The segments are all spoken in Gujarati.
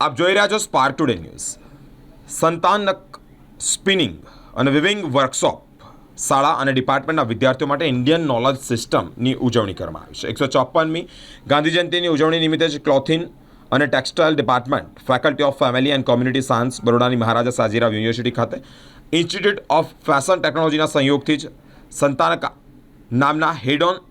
આપ જોઈ રહ્યા છો સ્પાર્ક ટુડે ન્યૂઝ સંતાનક સ્પિનિંગ અને વિવિંગ વર્કશોપ શાળા અને ડિપાર્ટમેન્ટના વિદ્યાર્થીઓ માટે ઇન્ડિયન નોલેજ સિસ્ટમની ઉજવણી કરવામાં આવી છે. એકસો ચોપ્પનમી ગાંધી જયંતિની ઉજવણી નિમિત્તે જ ક્લોથિન અને textile department faculty of family and community science બરોડાની Maharaja Sayajirao university ખાતે ઇન્સ્ટિટ્યૂટ ઓફ ફેશન ટેકનોલોજીના સંયોગથી જ સંતાનકા નામના હેડ ઓન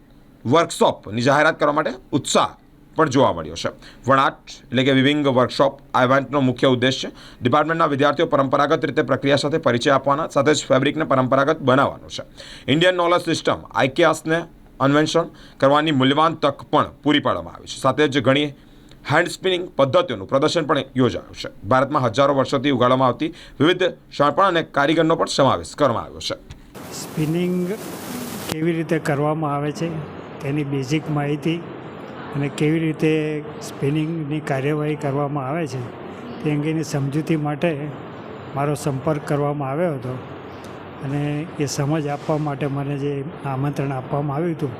વર્કશોપની જાહેરાત કરવા માટે ઉત્સાહ પણ જોવા મળ્યો છે. વણાટ એટલે કે વિવિંગ વર્કશોપ આ ઇવેન્ટનો મુખ્ય ઉદ્દેશ્ય ડિપાર્ટમેન્ટના વિદ્યાર્થીઓ પરંપરાગત રીતે પ્રક્રિયા સાથે પરિચય આપવાના, સાથે જ ફેબ્રિકને પરંપરાગત બનાવવાનો છે. ઇન્ડિયન નોલેજ સિસ્ટમ આઈકેઆસને અન્વેષણ કરવાની મૂલ્યવાન તક પણ પૂરી પાડવામાં આવી છે. સાથે જ ઘણી હેન્ડ સ્પિનિંગ પદ્ધતિઓનું પ્રદર્શન પણ યોજાયું છે. ભારતમાં હજારો વર્ષોથી ઉગાડવામાં આવતી વિવિધ શાણપણ અને કારીગરનો પણ સમાવેશ કરવામાં આવ્યો છે. સ્પિનિંગ કેવી રીતે કરવામાં આવે છે? તેની બેઝિક માહિતી અને કેવી રીતે સ્પિનિંગની કાર્યવાહી કરવામાં આવે છે, તે અંગેની સમજૂતી માટે મારો સંપર્ક કરવામાં આવ્યો હતો. અને એ સમજ આપવા માટે મને જે આમંત્રણ આપવામાં આવ્યું હતું,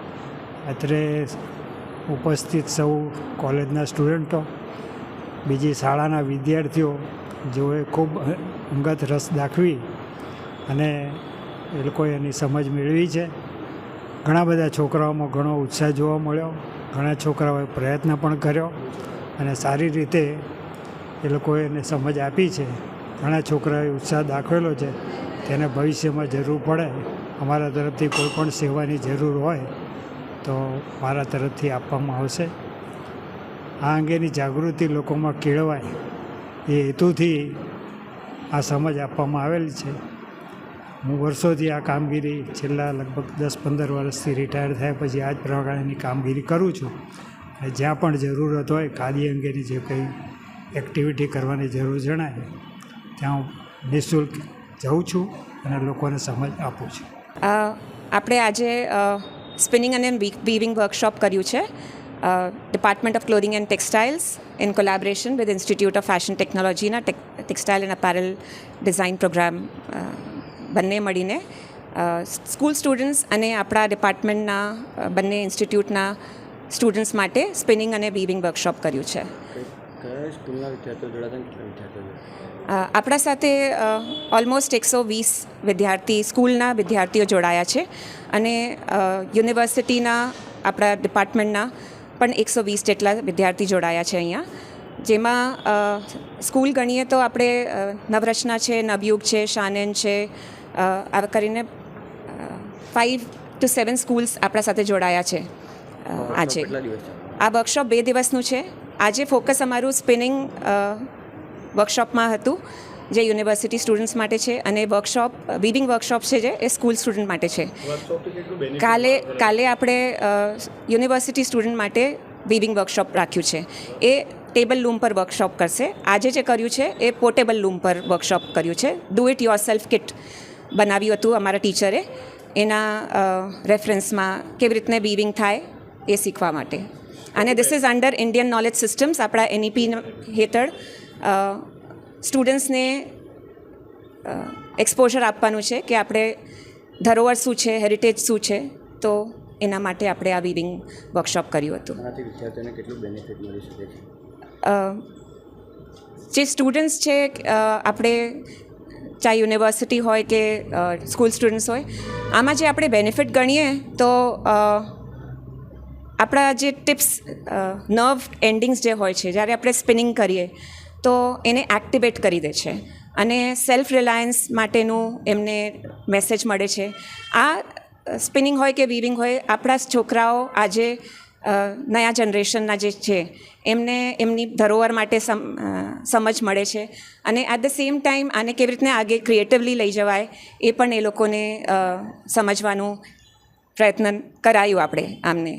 અત્રે ઉપસ્થિત સૌ કોલેજના સ્ટુડન્ટો, બીજી શાળાના વિદ્યાર્થીઓ, જેઓએ ખૂબ અંગત રસ દાખવી અને એ લોકોએ એની સમજ મેળવી છે. ઘણા બધા છોકરાઓમાં ઘણો ઉત્સાહ જોવા મળ્યો. ઘણા છોકરાઓએ પ્રયત્ન પણ કર્યો અને સારી રીતે એ લોકોએ એને સમજ આપી છે. ઘણા છોકરાઓએ ઉત્સાહ દાખવેલો છે. તેને ભવિષ્યમાં જરૂર પડે, અમારા તરફથી કોઈ પણ સેવાની જરૂર હોય તો મારા તરફથી આપવામાં આવશે. આ અંગેની જાગૃતિ લોકોમાં કેળવાય એ હેતુથી આ સમજ આપવામાં આવેલી છે. હું વર્ષોથી આ કામગીરી છેલ્લા લગભગ દસ પંદર વર્ષથી રિટાયર થયા પછી આ જ પ્રકારની કામગીરી કરું છું. અને જ્યાં પણ જરૂરત હોય, ખાદી અંગેની જે કંઈ એક્ટિવિટી કરવાની જરૂર જણાય, ત્યાં હું નિઃશુલ્ક જાઉં છું અને લોકોને સમજ આપું છું. આપણે આજે સ્પિનિંગ અને વીવિંગ વર્કશોપ કર્યું છે. Department of clothing and textiles in collaboration with institute of fashion ટેકનોલોજીના textile and apparel design program બંને મળીને સ્કૂલ સ્ટુડન્ટ્સ અને આપણા ડિપાર્ટમેન્ટના બંને ઇન્સ્ટિટ્યૂટના સ્ટુડન્ટ્સ માટે સ્પિનિંગ અને વીવિંગ વર્કશોપ કર્યું છે. આપણા સાથે ઓલમોસ્ટ એકસો વીસ વિદ્યાર્થી સ્કૂલના વિદ્યાર્થીઓ જોડાયા છે અને યુનિવર્સિટીના આપણા ડિપાર્ટમેન્ટના પણ એકસો વીસ જેટલા વિદ્યાર્થી જોડાયા છે અહીંયા. જેમાં સ્કૂલ ગણીએ તો આપણે નવરચના છે નવયુગ છે શાનન છે આવા કરીને ફાઇવ ટુ સેવન સ્કૂલ્સ આપણા સાથે જોડાયા છે આજે. આ વર્કશોપ બે દિવસનું છે. આજે ફોકસ અમારું સ્પિનિંગ વર્કશોપમાં હતું જે યુનિવર્સિટી સ્ટુડન્ટ્સ માટે છે અને વર્કશોપ વિવિંગ વર્કશોપ છે જે એ સ્કૂલ સ્ટુડન્ટ માટે છે. કાલે કાલે આપણે યુનિવર્સિટી સ્ટુડન્ટ માટે વિવિંગ વર્કશોપ રાખ્યું છે. એ ટેબલ લૂમ પર વર્કશોપ કરશે. આજે જે કર્યું છે, એ પોર્ટેબલ લૂમ પર વર્કશોપ કર્યું છે. Do it yourself kit બનાવ્યું હતું અમારા ટીચરે. એના રેફરન્સમાં કેવી રીતને બીવિંગ થાય એ શીખવા માટે. અને this is under Indian knowledge systems આપણા એનઈપી હેઠળ સ્ટુડન્ટ્સને એક્સપોઝર આપવાનું છે કે આપણે ધરોહર શું છે હેરિટેજ શું છે, તો એના માટે આપણે આ વિવિંગ વર્કશોપ કર્યું હતું. વિદ્યાર્થીઓને કેટલું બેનિફિટ મળી શકે છે? જે સ્ટુડન્ટ્સ છે આપણે ચાહે યુનિવર્સિટી હોય કે સ્કૂલ સ્ટુડન્ટ્સ હોય, આમાં જે આપણે બેનિફિટ ગણીએ, તો આપણા જે ટિપ્સ નર્વ એન્ડિંગ્સ જે હોય છે, જ્યારે આપણે સ્પિનિંગ કરીએ, તો એને એક્ટિવેટ કરી દે છે. અને સેલ્ફ રિલાયન્સ માટેનું એમને મેસેજ મળે છે. આ સ્પિનિંગ હોય કે વીવિંગ હોય, આપણા છોકરાઓ આજે નયા જનરેશનના જે છે, એમને, એમની ધરોહર માટે સમ સમજ મળે છે. અને એટ ધ સેમ ટાઈમ આને કેવી રીતને આગે ક્રિએટિવલી લઈ જવાય, એ પણ એ લોકોને સમજવાનું પ્રયત્ન કરાયું આપણે આમને.